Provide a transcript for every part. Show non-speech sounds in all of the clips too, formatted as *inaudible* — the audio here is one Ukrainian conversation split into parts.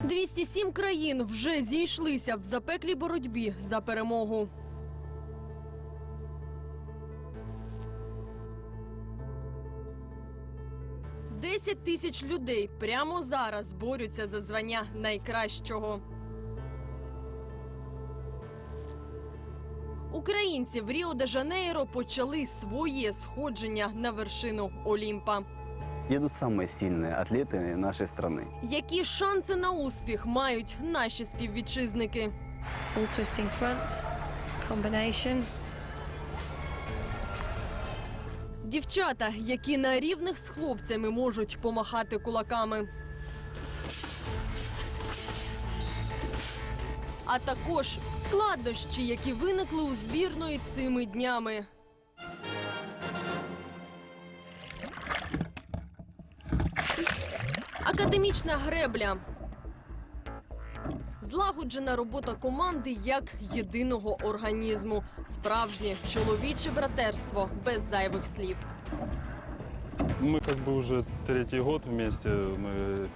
207 країн вже зійшлися в запеклій боротьбі за перемогу. Десять тисяч людей прямо зараз борються за звання найкращого. Українці в Ріо де Жанейро почали своє сходження на вершину Олімпа Едут самые сильные атлеты нашей страны. Які шанси на успіх мають наші співвітчизники? Full twisting front, combination. Дівчата, які на рівних з хлопцями можуть помахати кулаками. А також складнощі, які виникли у збірної цими днями. Академічна гребля. Злагоджена робота команди як єдиного організму. Справжнє чоловіче братерство без зайвих слів. Мы как бы уже третий год вместе. Мы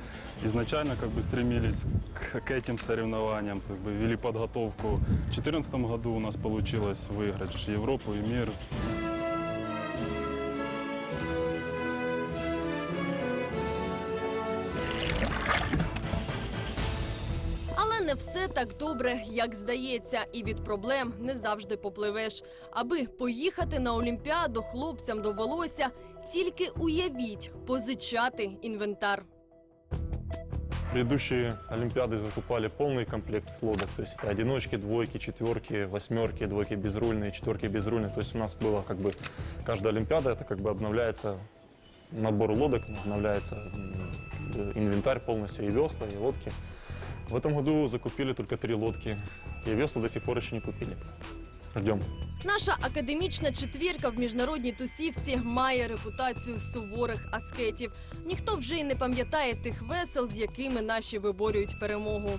изначально как бы стремились к, к этим соревнованиям, как бы вели подготовку. В 2014 году у нас получилось выиграть ж Европу и мир. так добре, як здається, і від проблем не завжди попливеш. Аби поїхати на Олімпіаду, хлопцям довелося тільки уявіть позичати інвентар. Предыдущие Олимпиады закупали полный комплект лодок. То есть это одиночки, двойки, четверки, восьмерки, двойки безрульные, четверки безрульные. То есть у нас было как бы каждая Олимпиада, это как бы обновляется набор лодок, обновляется м, э, инвентарь полностью, и весла, и лодки. В этом году закупили только три лодки, и весла до сих пор еще не купили. Ждем. Наша академічна четвірка в міжнародній тусівці має репутацію суворих аскетів. Ніхто вже й не пам'ятає тих весел, з якими наші виборюють перемогу.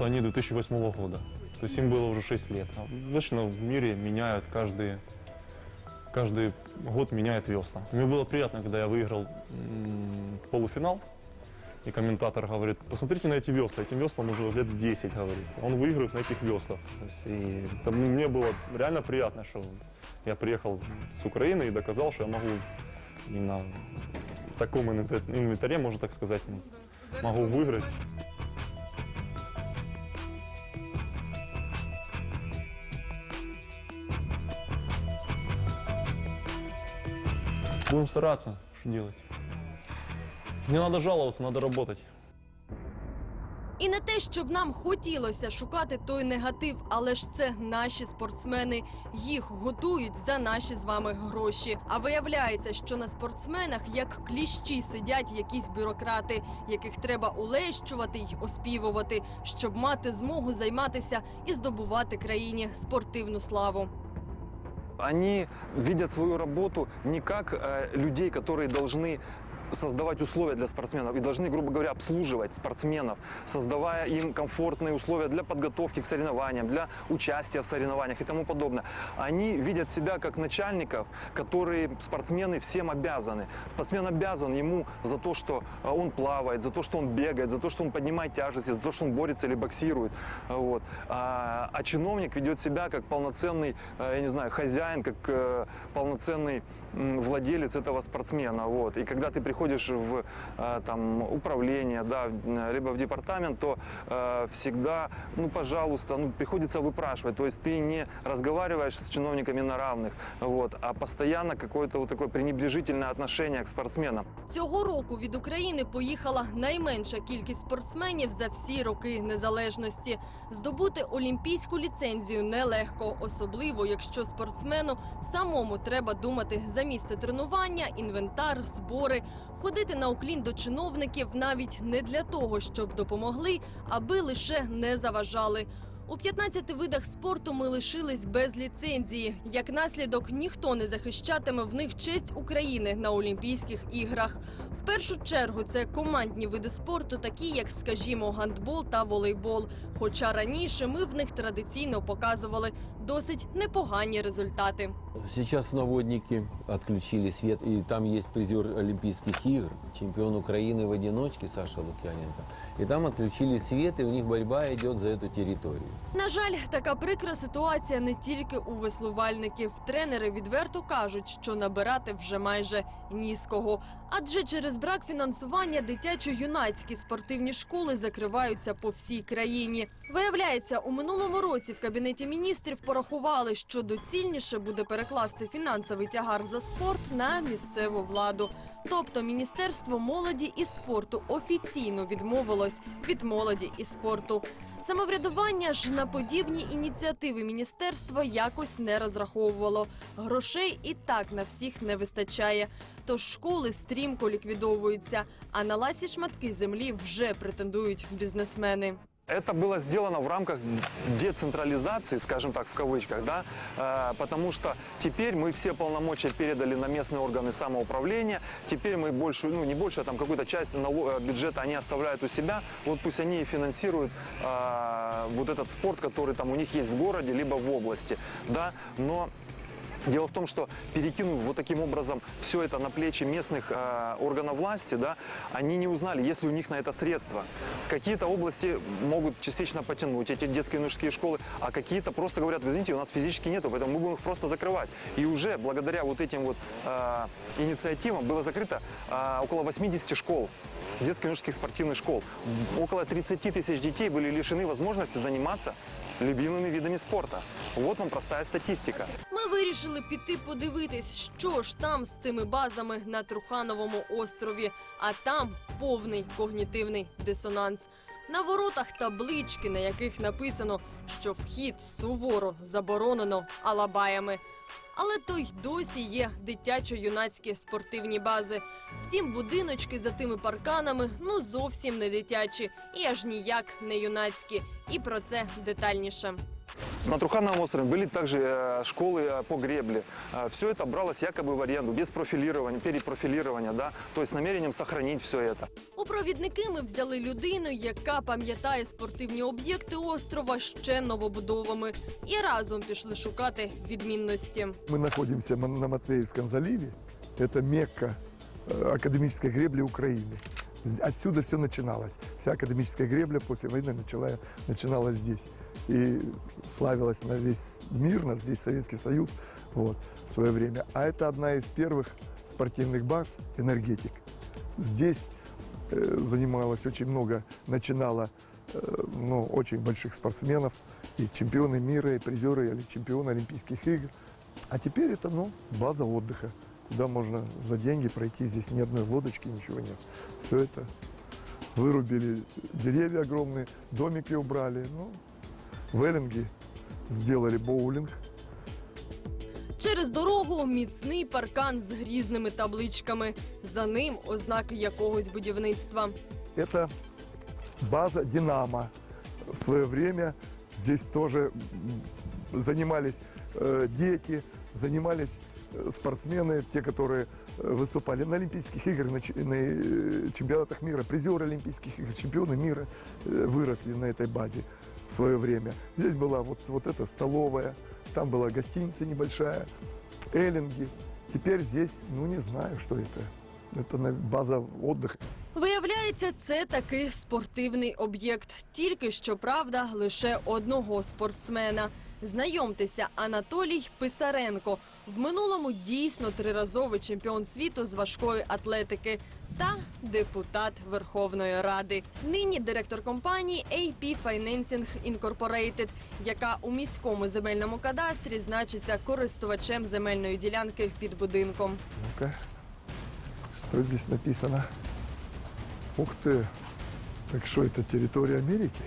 Они 2008 года. То есть им было уже 6 лет. А Обычно в мире меняют каждый, каждый год меняют весла. Мне было приятно, когда я выиграл м, полуфинал. И комментатор говорит, посмотрите на эти весла, этим веслам уже лет 10, говорит. Он выигрывает на этих веслах. То есть, и это мне было реально приятно, что я приехал с Украины и доказал, что я могу и на таком инвент- инвентаре, можно так сказать, могу выиграть. Будем стараться, что делать. Не надо жаловаться, надо работать. І не те, щоб нам хотілося шукати той негатив, але ж це наші спортсмени. Їх готують за наші з вами гроші. А виявляється, що на спортсменах як кліщі сидять якісь бюрократи, яких треба улещувати й оспівувати, щоб мати змогу займатися і здобувати країні спортивну славу. Они видят свою работу не как э, людей, которые должны создавать условия для спортсменов и должны, грубо говоря, обслуживать спортсменов, создавая им комфортные условия для подготовки к соревнованиям, для участия в соревнованиях и тому подобное. Они видят себя как начальников, которые спортсмены всем обязаны. Спортсмен обязан ему за то, что э, он плавает, за то, что он бегает, за то, что он поднимает тяжести, за то, что он борется или боксирует. Вот. А, а чиновник ведет себя как полноценный, э, я не знаю, хозяин, как э, полноценный владелец этого спортсмена. Вот. И когда ты приходишь в э, там, управление, да, м, либо в департамент, то э, всегда, ну, пожалуйста, ну, приходится выпрашивать. То есть ты не разговариваешь с чиновниками на равных, вот, а постоянно какое-то вот такое пренебрежительное отношение к спортсменам. Цього року від України поїхала найменша кількість спортсменів за всі роки незалежності. Здобути олімпійську ліцензію нелегко, особливо якщо спортсмену самому треба думати за місце тренування, інвентар, збори, ходити на уклін до чиновників навіть не для того, щоб допомогли, аби лише не заважали. У 15 видах спорту ми лишились без ліцензії. Як наслідок, ніхто не захищатиме в них честь України на Олімпійських іграх. В першу чергу це командні види спорту, такі як, скажімо, гандбол та волейбол. Хоча раніше ми в них традиційно показували досить непогані результати. Сейчас наводники отключили свет, и там есть призер Олимпийских игр, чемпион Украины в одиночке Саша Лукьяненко И там отключили свет, и у них борьба идет за эту территорию. На жаль, така прикра ситуація не тільки у веслувальників. Тренери відверто кажуть, що набирати вже майже ні з кого. Адже через брак фінансування дитячо-юнацькі спортивні школи закриваються по всій країні. Виявляється, у минулому році в кабінеті міністрів порахували, що доцільніше буде перекласти фінансовий тягар за спорт на місцеву владу. Тобто Міністерство молоді і спорту офіційно відмовилось від молоді і спорту. Самоврядування ж на подібні ініціативи міністерства якось не розраховувало. Грошей і так на всіх не вистачає. Тож школи стрімко ліквідовуються, а на ласі шматки землі вже претендують бізнесмени. Это было сделано в рамках децентрализации, скажем так, в кавычках, да, э, потому что теперь мы все полномочия передали на местные органы самоуправления, теперь мы больше, ну не больше, а там какую-то часть э, бюджета они оставляют у себя, вот пусть они и финансируют э, вот этот спорт, который там у них есть в городе, либо в области, да, но Дело в том, что перекинув вот таким образом все это на плечи местных э, органов власти, да, они не узнали, есть ли у них на это средства. Какие-то области могут частично потянуть эти детские юношеские школы, а какие-то просто говорят, вы извините, у нас физически нету, поэтому мы будем их просто закрывать. И уже благодаря вот этим вот э, инициативам было закрыто э, около 80 школ детско-юношеских спортивных школ. Около 30 тысяч детей были лишены возможности заниматься любимыми видами спорта. Вот вам простая статистика. Ми вирішили піти подивитись, що ж там з цими базами на Трухановому острові. А там повний когнітивний дисонанс. На воротах таблички, на яких написано, що вхід суворо заборонено алабаями. Але то й досі є дитячо-юнацькі спортивні бази. Втім, будиночки за тими парканами ну зовсім не дитячі і аж ніяк не юнацькі. І про це детальніше. На Трухановом острове были также э, школы э, по гребле. Все это бралось якобы в аренду, без профилирования, перепрофилирования, да, то есть с намерением сохранить все это. У провідники ми взяли людину, яка пам'ятає спортивні об'єкти острова ще новобудовами, і разом пішли шукати відмінності. Мы находимся м- на Матвеевском заливе. Это Мекка э, академической гребли Украины. З- Отсюда все начиналось. Вся академическая гребля после войны начала, начиналась здесь. И славилась на весь мир, на весь Советский Союз вот, в свое время. А это одна из первых спортивных баз «Энергетик». Здесь э, занималось очень много, начинало э, ну, очень больших спортсменов, и чемпионы мира, и призеры, или чемпионы Олимпийских игр. А теперь это, ну, база отдыха, куда можно за деньги пройти. Здесь ни одной лодочки, ничего нет. Все это вырубили деревья огромные, домики убрали. Ну, в Эллинге сделали боулинг. Через дорогу міцний паркан з грізними табличками. За ним ознаки якогось будівництва. Это база «Динамо». В свое время здесь тоже м, занимались э, дети, занимались э, спортсмены, те, которые э, выступали на Олимпийских играх, на, ч- на, э, чемпионатах мира, призеры Олимпийских игр, чемпионы мира э, выросли на этой базе в свое время. Здесь была вот, вот эта столовая, там была гостиница небольшая, эллинги. Теперь здесь, ну не знаю, что это. Это на- база отдыха. Виявляється, це таки спортивний об'єкт. Тільки що правда лише одного спортсмена. Знайомтеся, Анатолій Писаренко. в минулому дійсно триразовий чемпіон світу з важкої атлетики та депутат Верховної Ради. Нині директор компанії AP Financing Incorporated, яка у міському земельному кадастрі значиться користувачем земельної ділянки під будинком. Ну-ка, что здесь написано? Ух ты! Так что это территория Америки?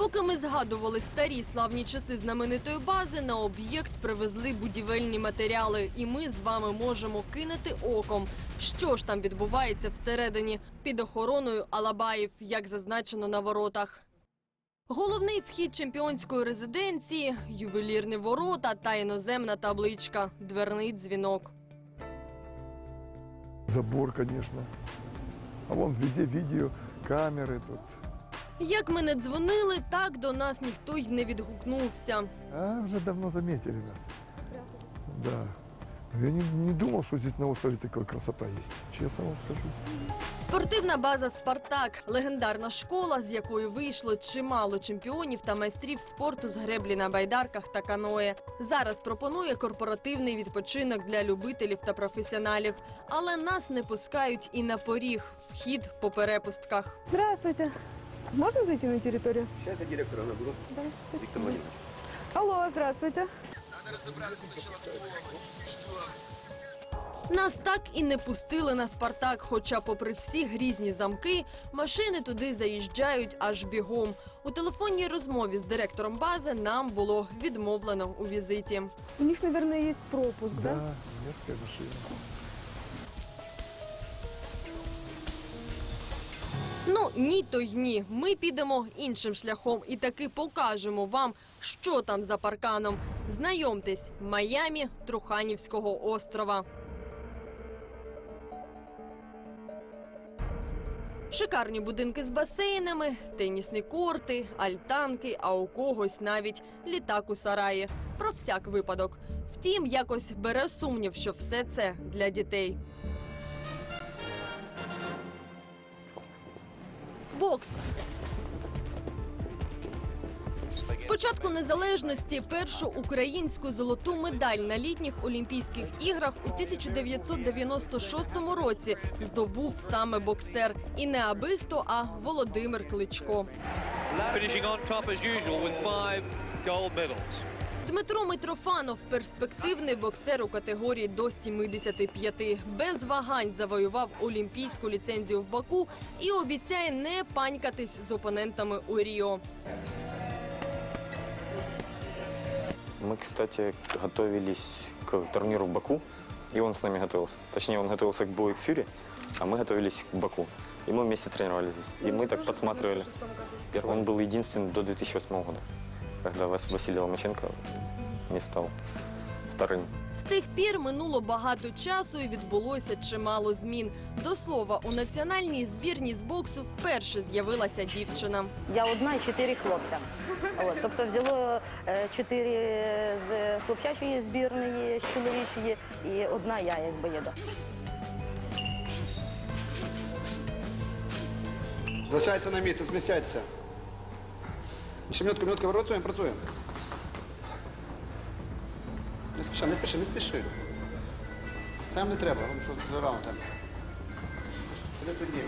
Поки ми згадували старі славні часи знаменитої бази, на об'єкт привезли будівельні матеріали, і ми з вами можемо кинути оком, що ж там відбувається всередині під охороною Алабаїв, як зазначено на воротах. Головний вхід чемпіонської резиденції, ювелірні ворота та іноземна табличка, дверний дзвінок. Забор, конечно. А вон везде видео, камеры тут. Як ми не дзвонили, так до нас ніхто й не відгукнувся. А, уже давно заметили нас. Да. Я не, не думал, что здесь на острове такая красота есть. Честно вам скажу. Спортивна база Спартак легендарна школа, з якої вийшло чимало чемпіонів та майстрів спорту з греблі на байдарках та каное. Зараз пропонує корпоративний відпочинок для любителів та професіоналів, але нас не пускають і на поріг вхід по перепустках. Здравствуйте. Можно зайти на территорию? Сейчас я директора наберу. Да, спасибо. Алло, здравствуйте. Нас так і не пустили на Спартак. Хоча, попри всі грізні замки, машини туди заїжджають аж бігом. У телефонній розмові з директором бази нам було відмовлено у візиті. У них, наверное, есть пропуск, да? Да, немецкая машина. Ну ні, то й ні. Ми підемо іншим шляхом і таки покажемо вам, що там за парканом. Знайомтесь, Майамі Труханівського острова. Шикарні будинки з басейнами, тенісні корти, альтанки, а у когось навіть літак у сараї. Про всяк випадок. Втім, якось бере сумнів, що все це для дітей. Бокс. З початку незалежності першу українську золоту медаль на літніх Олімпійських іграх у 1996 році здобув саме боксер. І не аби хто, а Володимир Кличко. finishing on top as usual with five gold. Дмитро Митрофанов перспективний боксер у категорії до 75. Без вагань завоював олімпійську ліцензію в Баку і обіцяє не панькатись з опонентами у Ріо. Мы, кстати, готовились к турниру в Баку, и он с нами готовился. Точнее, он готовился к бою к Фюри, а мы готовились к Баку. И мы вместе тренировались здесь. И мы так подсматривали. Он был единственный до 2008 года, когда Вас- Василий Ломаченко не стал вторым. З тих пір минуло багато часу і відбулося чимало змін. До слова, у національній збірні з боксу вперше з'явилася дівчина. Я одна і чотири хлопця. *laughs* От, тобто взяло е, чотири з хлопчачої збірної, з чоловічої, і одна я якби є. да. Залишається на місці, зміщайтеся. Ще минутку, минутку, працюємо, працюємо. Не спіши, не спіши, не спіши. Там не треба, раунд там. 30 днів.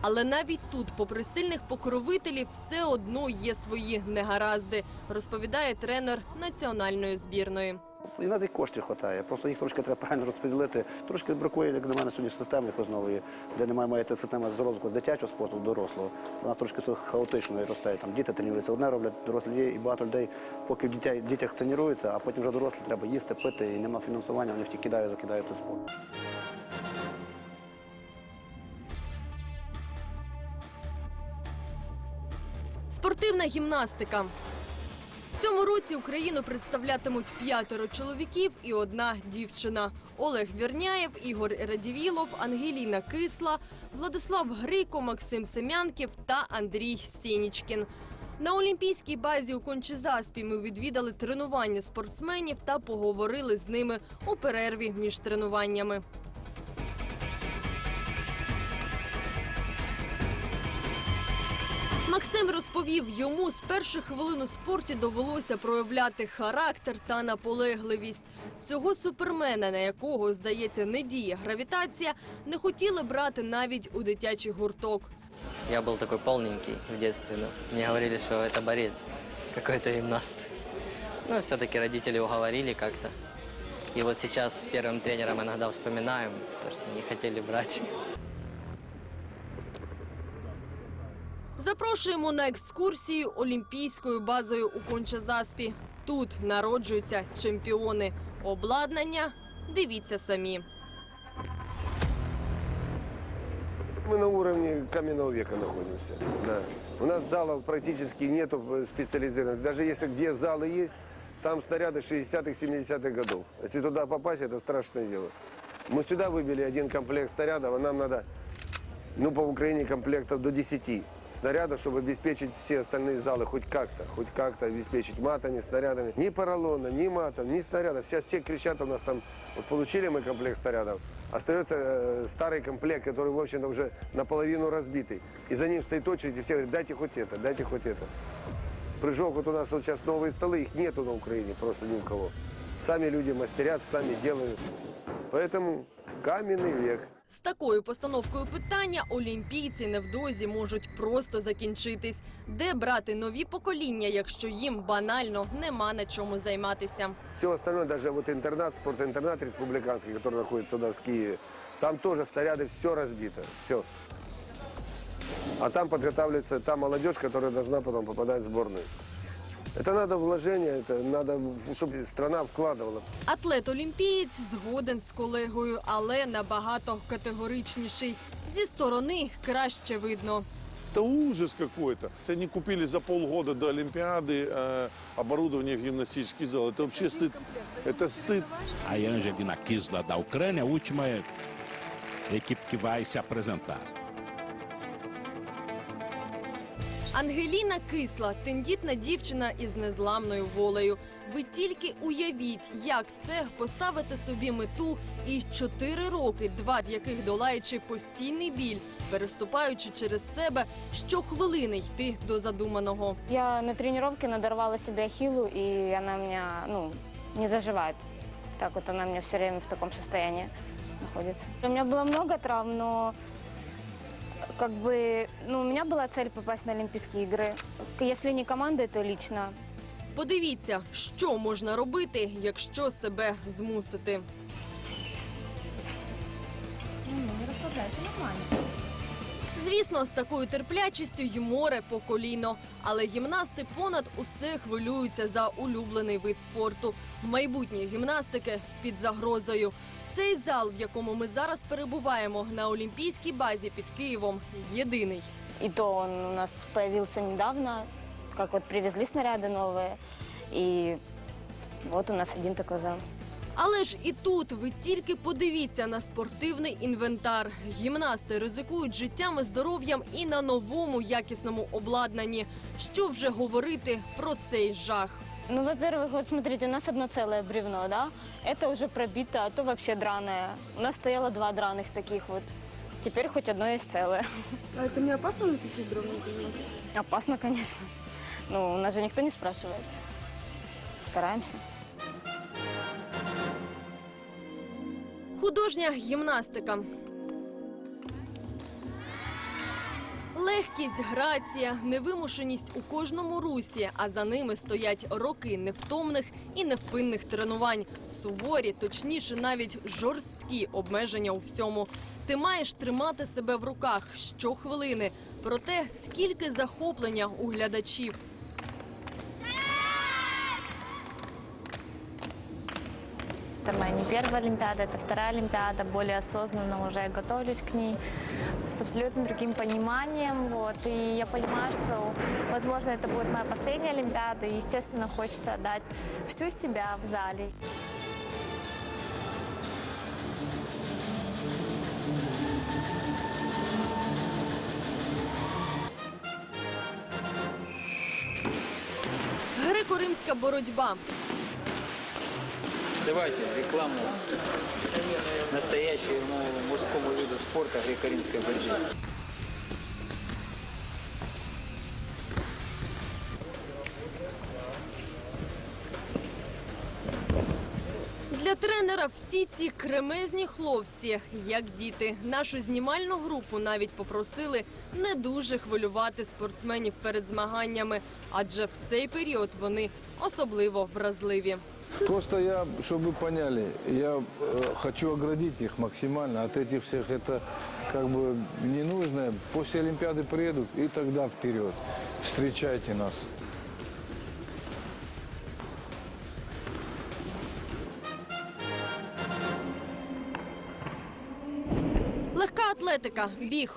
Але навіть тут, попри сильних покровителів, все одно є свої негаразди, розповідає тренер національної збірної. І нас і коштів вистачає. Просто їх трошки треба правильно розподілити. Трошки бракує, як на мене, сьогодні системи якось нової, де немає має та система з розвитку з дитячого спорту до дорослого. У нас трошки все хаотично росте. Там діти тренуються, одне роблять, дорослі і багато людей, поки в дітей, дітях тренуються, а потім вже дорослі треба їсти, пити, і нема фінансування, вони втік кидають, закидають той спорт. Спортивна гімнастика. Цьому році Україну представлятимуть п'ятеро чоловіків і одна дівчина: Олег Вірняєв, Ігор Радівілов, Ангеліна Кисла, Владислав Грико, Максим Семянків та Андрій Сєнічкін. На олімпійській базі у Кончезаспі ми відвідали тренування спортсменів та поговорили з ними у перерві між тренуваннями. Максим розповів, йому з перших хвилин у спорті довелося проявляти характер та наполегливість. Цього супермена, на якого, здається, не діє гравітація, не хотіли брати навіть у дитячий гурток. Я был такой полненький в детстве, но мне говорили, что это борец, какой-то гимнаст. Но все-таки родители уговорили как-то. И вот сейчас с первым тренером иногда вспоминаем, то, что не хотели брать. Запрошуємо на екскурсію олімпійською базою у Кончазаспі. Тут народжуються чемпіони. Обладнання дивіться самі. Мы на уровне каменного века находимся. Да. У нас залов практически нету специализированных. Даже если где залы есть, там снаряды 60-х, 70-х годов. Если туда попасть, это страшное дело. Мы сюда выбили один комплект снарядов, а нам надо ну, по Украине комплектов до 10 Снарядов, чтобы обеспечить все остальные залы хоть как-то, хоть как-то обеспечить матами, снарядами. Ни поролона, ни матом, ни снарядов. Сейчас все кричат у нас там, вот получили мы комплект снарядов, остается э, старый комплект, который, в общем-то, уже наполовину разбитый. И за ним стоит очередь, и все говорят, дайте хоть это, дайте хоть это. Прыжок, вот у нас вот сейчас новые столы, их нету на Украине просто ни у кого. Сами люди мастерят, сами делают. Поэтому каменный век. З такою постановкою питання олімпійці невдовзі можуть просто закінчитись. Де брати нові покоління, якщо їм банально нема на чому займатися? Все остальное, даже вот интернат, спортинтернат республиканский, который находится у нас в Киеве, там тоже снаряды, все разбито, все. А там подготавливается та молодежь, которая должна потом попадать в сборную. Это надо вложение, это надо, чтобы страна вкладывала. Атлет-олімпієць згоден з колегою, але набагато категоричніший. Зі сторони краще видно. Это ужас какой-то. Они купили за полгода до Олимпиады э, оборудование в гимнастический зал. Это вообще стыд. Это стыд. A Angelina Kisla da Ucrânia, a última equipe que vai se apresentar. Ангеліна Кисла тендітна дівчина із незламною волею. Ви тільки уявіть, як це поставити собі мету і чотири роки, два з яких долаючи постійний біль, переступаючи через себе, щохвилини йти до задуманого. Я на тренировке надорвала себе ахиллу, и она у меня, ну, не заживает. Так вот она у меня все время в таком состоянии находится. У меня было много травм, но как бы, ну, у меня была цель попасть на Олимпийские игры. Если не командой, то лично. Подивіться, що можна робити, якщо себе змусити. Звісно, з такою терплячістю й море по коліно. Але гімнасти понад усе хвилюються за улюблений вид спорту. Майбутнє гімнастики під загрозою. Цей зал, в якому ми зараз перебуваємо на олімпійській базі під Києвом, єдиний. И то он у нас появился недавно, как вот привезли снаряды новые. И вот у нас один такой зал. Але ж і тут ви тільки подивіться на спортивний інвентар. Гімнасти ризикують життям і здоров'ям і на новому якісному обладнанні. Що вже говорити про цей жах? Ну, во-первых, вот смотрите, у нас одно целое бревно, да? Это уже пробито, а то вообще драное. У нас стояло два драных таких вот. Теперь хоть одно есть целое. *laughs* А это не опасно на таких дровнях заниматься? Опасно, конечно. Ну, у нас же никто не спрашивает. Стараемся. Художня гімнастика. Легкість, грація, невимушеність у кожному русі, а за ними стоять роки невтомних і невпинних тренувань. Суворі, точніше, навіть жорсткі обмеження у всьому. Ти маєш тримати себе в руках щохвилини. Проте скільки захоплення у глядачів. Это моя не первая Олимпиада, это вторая Олимпиада. Более осознанно уже готовлюсь к ней с абсолютно другим пониманием. Вот. И я понимаю, что, возможно, это будет моя последняя Олимпиада. И, естественно, хочется отдать всю себя в зале. Греко-римська боротьба. Давайте рекламу настоящему мужскому виду спорта греко-римской борьбы. Для тренера всі ці кремезні хлопці, як діти. Нашу знімальну групу навіть попросили не дуже хвилювати спортсменів перед змаганнями, адже в цей період вони особливо вразливі. Просто я, чтобы вы поняли, я э, хочу оградить их максимально от этих всех. Это как бы ненужное. После Олимпиады приедут и тогда вперед. Встречайте нас. Легка атлетика, біг.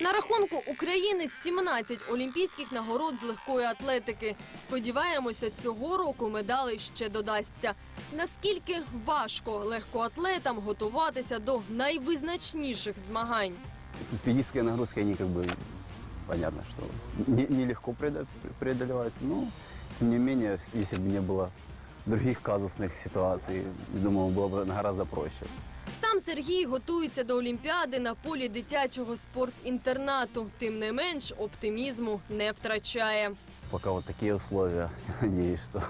На рахунку України 17 олімпійських нагород з легкої атлетики. Сподіваємося, цього року медалей ще додасться. Наскільки важко легкоатлетам готуватися до найвизначніших змагань? Физическая нагрузка, они как бы, понятно, что не- нелегко преодо- преодолевается, но тем не менее, если бы не было других казусных ситуаций, думаю, было бы гораздо проще. Сам Сергій готується до Олімпіади на полі дитячого спортінтернату. Тим не менш, оптимізму не втрачає. Пока вот такие условия, *laughs* надеюсь, что,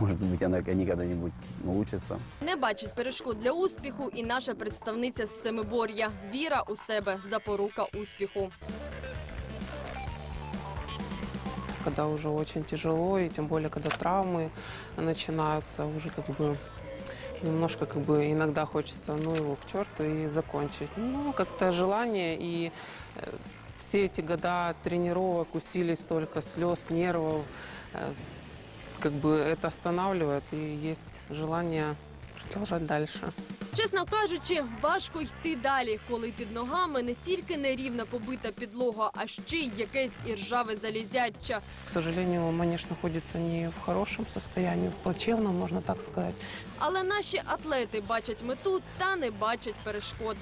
может быть, она, они когда-нибудь улучшатся. Не бачить перешкод для успіху і наша представниця з Семибор'я. Віра у себе запорука успіху. когда уже очень тяжело, и тем более, когда травмы начинаются, уже как бы немножко как бы иногда хочется, ну его к черту и закончить. Ну, как-то желание и э, все эти года тренировок, усилий столько, слез, нервов, э, как бы это останавливает и есть желание продолжать дальше. Чесно кажучи, важко йти далі, коли під ногами не тільки нерівна побита підлога, а ще й якесь іржаве залізяча. К сожалению, манеж знаходиться не в хорошому стані, в плачевному, можна так сказати. Але наші атлети бачать мету та не бачать перешкод.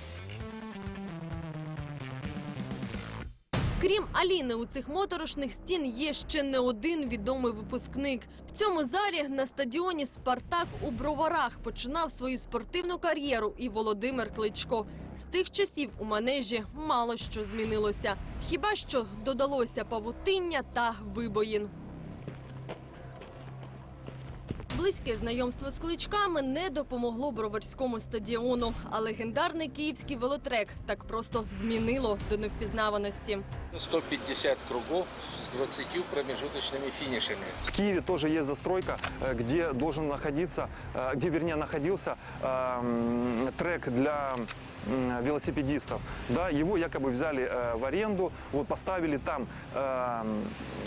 Крім Аліни, у цих моторошних стін є ще не один відомий випускник. В цьому залі на стадіоні Спартак у Броварах починав свою спортивну кар'єру і Володимир Кличко. З тих часів у манежі мало що змінилося. Хіба що додалося павутиння та вибоїн. Близьке знайомство з кличками не допомогло броварському стадіону, а легендарний київський велотрек так просто змінило до невпізнаваності. 150 кругов с 20 промежуточными финишами. В Киеве тоже есть застройка, э, где должен находиться, э, где, вернее, находился э, м, трек для м, велосипедистов. Да, его якобы взяли э, в аренду, вот поставили там э,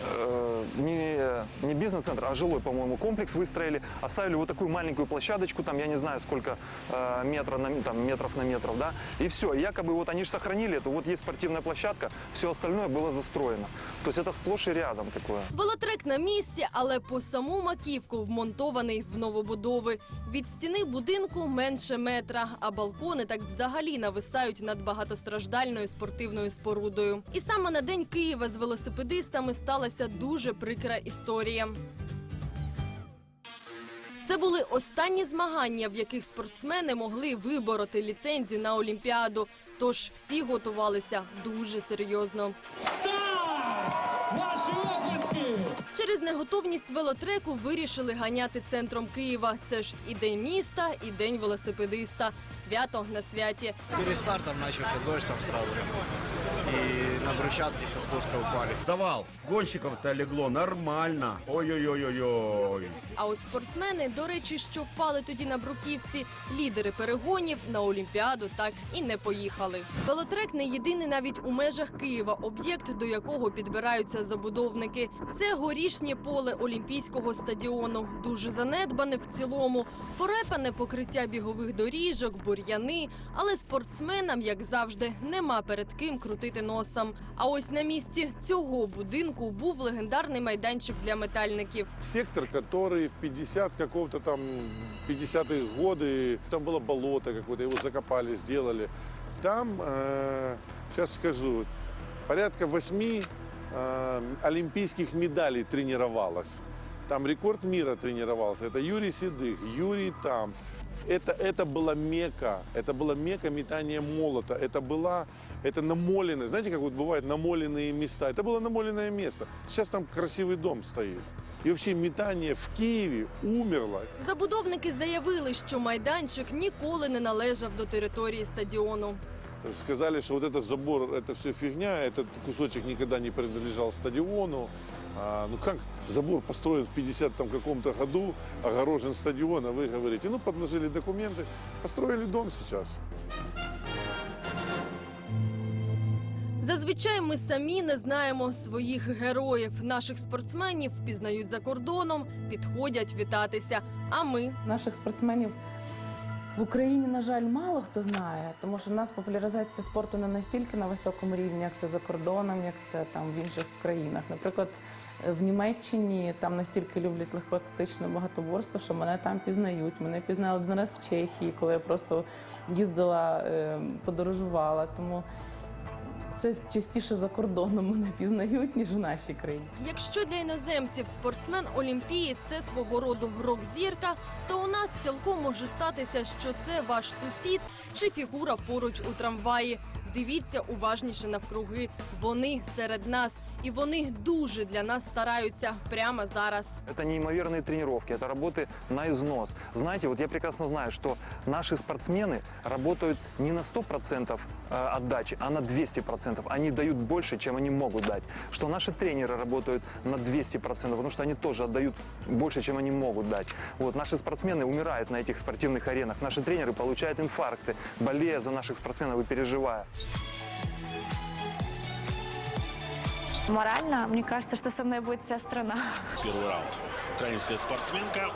э, не, не бизнес-центр, а жилой, по-моему, комплекс выстроили, оставили вот такую маленькую площадочку, там я не знаю сколько э, метра на, там, метров на метров, да, и все. Якобы вот они же сохранили это, вот есть спортивная площадка, все остальное было застроено. То есть это сплошь и рядом такое. Велотрек на місці, але по саму маківку вмонтований в новобудови. Від стіни будинку менше метра, а балкони так взагалі нависають над багатостраждальною спортивною спорудою. І саме на день Києва з велосипедистами сталася дуже прикра історія. Це були останні змагання, в яких спортсмени могли вибороти ліцензію на Олімпіаду. Тож всі готувалися дуже серйозно. Ваши обласки! Через неготовність велотреку вирішили ганяти центром Києва. Це ж і день міста, і день велосипедиста. Свято на святі. Перед стартом начался дождь там сразу же. На брусчатке со спуска упали. Завал. Гонщиков-то легло нормально. Ой-ой-ой-ой-ой. А от спортсмени, до речі, що впали тоді на бруківці, лідери перегонів на Олімпіаду так і не поїхали. Велотрек не єдиний навіть у межах Києва, об'єкт, до якого підбираються забудовники. Це горішнє поле Олімпійського стадіону. Дуже занедбане в цілому. Порепане покриття бігових доріжок, бур'яни. Але спортсменам, як завжди, нема перед ким крутити носом. А ось на місці цього будинку був легендарний майданчик для метальників. Сектор, который в 50 какого-то там, 50-е годы, там было болото какое-то, его закопали, сделали. Там, э, сейчас скажу, порядка восьми э, олимпийских медалей тренировалось. Там рекорд мира тренировался. Это Юрий Седых, Юрий там. Это, это была мека, это была мека метания молота, это была, это намоленное, знаете, как вот бывают намоленные места, это было намоленное место. Сейчас там красивый дом стоит. И вообще метание в Киеве умерло. Забудовники заявили, що майданчик ніколи не належав до території стадіону. Сказали, что вот этот забор, это все фигня, этот кусочек никогда не принадлежал стадиону. А, ну как забор построен в 50 там каком-то году, огорожен стадион, а вы говорите, ну подложили документы, построили дом сейчас. Зазвичай ми самі не знаємо своїх героїв. Наших спортсменів впізнають за кордоном, підходять вітатися. А ми Наших спортсменів В Україні, на жаль, мало хто знає, тому що в нас популяризація спорту не настільки на високому рівні, як це за кордоном, як це там в інших країнах. Наприклад, в Німеччині там настільки люблять легкоатлетичне багатоборство, що мене там пізнають. Мене пізнали один раз в Чехії, коли я просто їздила, е, подорожувала. Тому це частіше за кордоном мене пізнають, ніж в нашій країні. Якщо для іноземців спортсмен Олімпії це свого роду рок-зірка, то у нас цілком може статися, що це ваш сусід чи фігура поруч у трамваї. Дивіться уважніше навкруги. Вони серед нас, і вони дуже для нас стараються прямо зараз. Это неимоверные тренировки, это работы на износ. Знаете, вот я прекрасно знаю, что наши спортсмены работают не на 100% э, отдачи, а на 200%. Они дают больше, чем они могут дать. Что наши тренеры работают на 200%, потому что они тоже отдают больше, чем они могут дать. Вот, наши спортсмены умирают на этих спортивных аренах. Наши тренеры получают инфаркты, болея за наших спортсменов и переживая. Морально, мне кажется, что со мной будет вся страна. Первый раунд. Украинская спортсменка.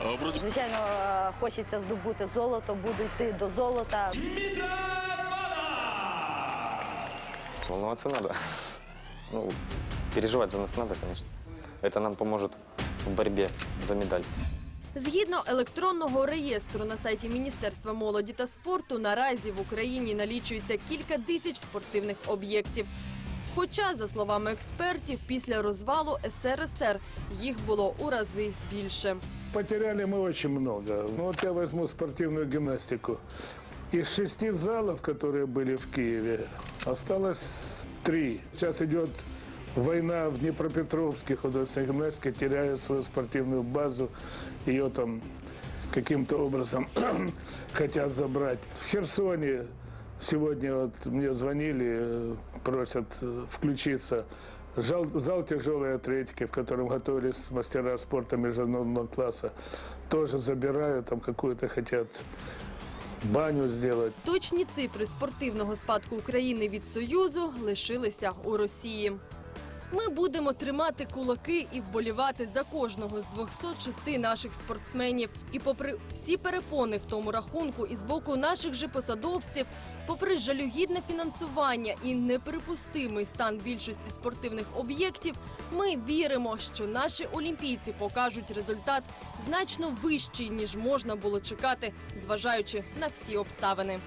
э, Вроде Звичайно, е, хочеться здобути золото, буду йти до золота. Волноваться надо. Ну, переживать за нас надо, конечно. Это нам поможет в борьбе за медаль. Згідно електронного реєстру на сайті Міністерства молоді та спорту, наразі в Україні налічується кілька тисяч спортивних об'єктів. Хоча, за словами експертів, після розвалу СРСР їх було у рази більше. Потеряли мы очень много. Ну, вот я возьму спортивную гимнастику. Из шести залов, которые были в Киеве, осталось три. Сейчас идет война в Днепропетровске. Художественная гимнастика теряет свою спортивную базу. Ее там каким-то образом *clears throat* хотят забрать. В Херсоне сегодня вот мне звонили, э, просят э, включиться. Зал, зал тяжелой атлетики, в котором готовились мастера спорта международного класса, тоже забирают, там какую-то хотят баню сделать. Точні цифри спортивного спадку України від Союзу лишилися у Росії. Ми будемо тримати кулаки і вболівати за кожного з 206 наших спортсменів. І попри всі перепони в тому рахунку, і з боку наших же посадовців, попри жалюгідне фінансування і неприпустимий стан більшості спортивних об'єктів, ми віримо, що наші олімпійці покажуть результат значно вищий ніж можна було чекати, зважаючи на всі обставини.